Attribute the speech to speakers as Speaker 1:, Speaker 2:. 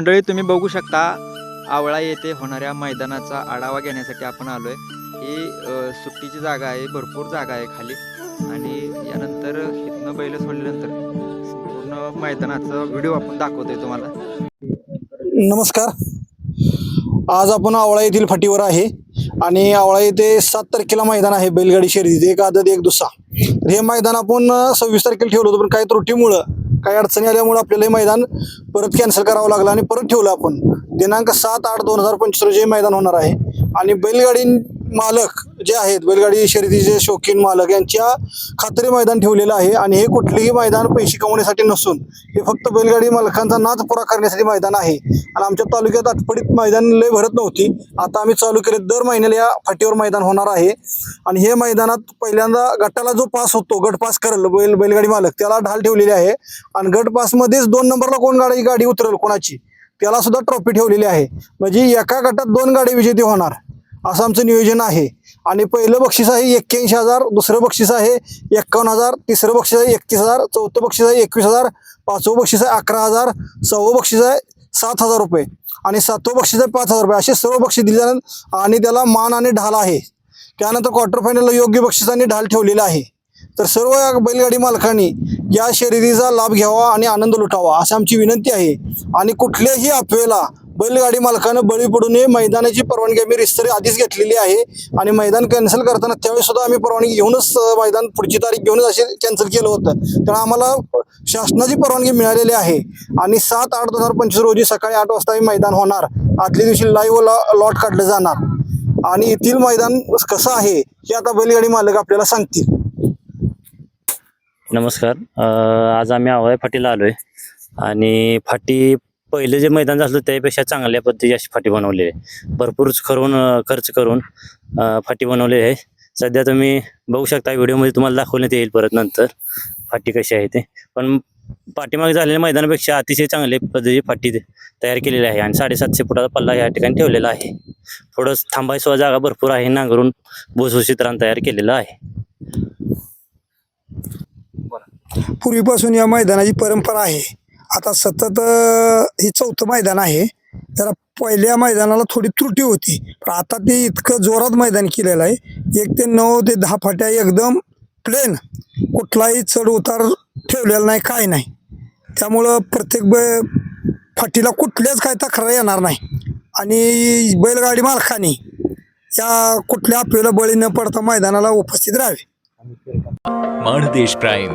Speaker 1: मंडळी तुम्ही बघू शकता आवळा येथे होणाऱ्या मैदानाचा आढावा घेण्यासाठी आपण आलोय. ही सुट्टीची जागा आहे भरपूर जागा आहे खाली. आणि यानंतर इथनं बैल सोडल्यानंतर पूर्ण मैदानाचा व्हिडिओ आपण दाखवतोय तुम्हाला.
Speaker 2: नमस्कार. आज आपण आवळा येथील फाटीवर आहे. आणि आवळा येथे सात तारखेला मैदान आहे बैलगाडी शर्यतीत. एक आदत एक दुसरा. हे मैदान आपण सव्वीस तारखेला ठेवलं होतं पण काही त्रुटीमुळं काही अडचणी आल्यामुळं आपल्याला हे मैदान परत कॅन्सल करावं लागलं आणि परत ठेवलं आपण. दिनांक सात आठ दोन हजार पंचवीस रोजी हे मैदान होणार आहे. आणि बैलगाडी मालक जे आहेत बैलगाडी शर्यतीचे शौकीन मालक यांच्या खात्री मैदान ठेवलेलं आहे आणि हे कुठलेही मैदान पैसे कमवण्यासाठी नसून हे फक्त बैलगाडी मालकांचा नाच पुरा करण्यासाठी मैदान आहे. आणि आमच्या तालुक्यात आठपडीत मैदान लय भरत नव्हती. आता आम्ही चालू केले दर महिन्याला या फाटीवर मैदान होणार आहे. आणि हे मैदानात पहिल्यांदा गटाला जो पास होतो गट पास करेल बैल बैलगाडी मालक त्याला ढाल ठेवलेली आहे. आणि गट पासमध्येच दोन नंबरला कोण गाडी गाडी उतरेल कोणाची त्याला सुद्धा ट्रॉफी ठेवलेली आहे. म्हणजे एका गटात दोन गाडी विजेते होणार असं आमचं नियोजन आहे. आणि पहिलं बक्षीस आहे एक्क्याऐंशी हजार दुसरं बक्षीस आहे एक्कावन्न हजार तिसरं बक्षीस आहे एकतीस हजार चौथं बक्षीस आहे एकवीस हजार पाचवं बक्षीस आहे अकरा हजार सहावं बक्षीस आहे सात हजार रुपये. आणि सातवं बक्षीस आहे पाच हजार रुपये. असे सर्व बक्षीस दिले जाणार आणि त्याला मान आणि ढाल आहे. त्यानंतर क्वार्टर फायनलला योग्य बक्षिसांनी ढाल ठेवलेला आहे. तर सर्व या बैलगाडी मालकांनी या शर्यतीचा लाभ घ्यावा आणि आनंद लुटावा अशी आमची विनंती आहे. आणि कुठल्याही अफवेला बैलगाडी मालकानं बळी पडू नये. मैदानाची परवानगी आम्ही रिस्तरी आधीच घेतलेली आहे. आणि मैदान कॅन्सल करताना त्यावेळी सुद्धा आम्ही परवानगी घेऊनच मैदान पुढची तारीख घेऊनच असे कॅन्सल केलं होतं. त्यामुळे आम्हाला शासनाची परवानगी मिळालेली आहे. आणि सात आठ दोन हजार पंचवीस रोजी सकाळी आठ वाजता हे मैदान होणार. आदल्या दिवशी लाईव्ह लॉट काढलं जाणार. आणि येथील मैदान कसं आहे हे आता बैलगाडी मालक आपल्याला सांगतील.
Speaker 3: नमस्कार. आज आम्ही आवळे फाटीला आलोय. आणि फाटी पहिले जे मैदान झालं त्यापेक्षा चांगल्या पद्धतीची अशी फाटी बनवलेली आहे. भरपूर करून खर्च करून फाटी बनवली आहे. सध्या तुम्ही बघू शकता व्हिडिओमध्ये तुम्हाला दाखवण्यात येईल परत नंतर फाटी कशी आहे ते. पण पाठीमागे झालेल्या मैदानापेक्षा अतिशय चांगल्या पद्धतीची फाटी तयार केलेली आहे आणि साडेसातशे फुटाचा पल्ला या ठिकाणी ठेवलेला आहे. थोडं थांबायसुद्धा जागा भरपूर आहे नांगरून भुसभुशीत रान तयार केलेलं आहे.
Speaker 4: पूर्वीपासून या मैदानाची परंपरा आहे. आता सतत हे चौथं मैदान आहे. जरा पहिल्या मैदानाला थोडी त्रुटी होती. पण आता ते इतकं जोरात मैदान केलेलं आहे. एक ते नऊ ते दहा फाट्या एकदम प्लेन कुठलाही चढ उतार ठेवलेला नाही काय नाही. त्यामुळं प्रत्येक ब फाटीला कुठल्याच काय तक्रार येणार नाही. आणि बैलगाडी मालकाने या कुठल्या आपल्याला बळी न पडता मैदानाला उपस्थित राहावे.
Speaker 5: माणदेश प्राईम.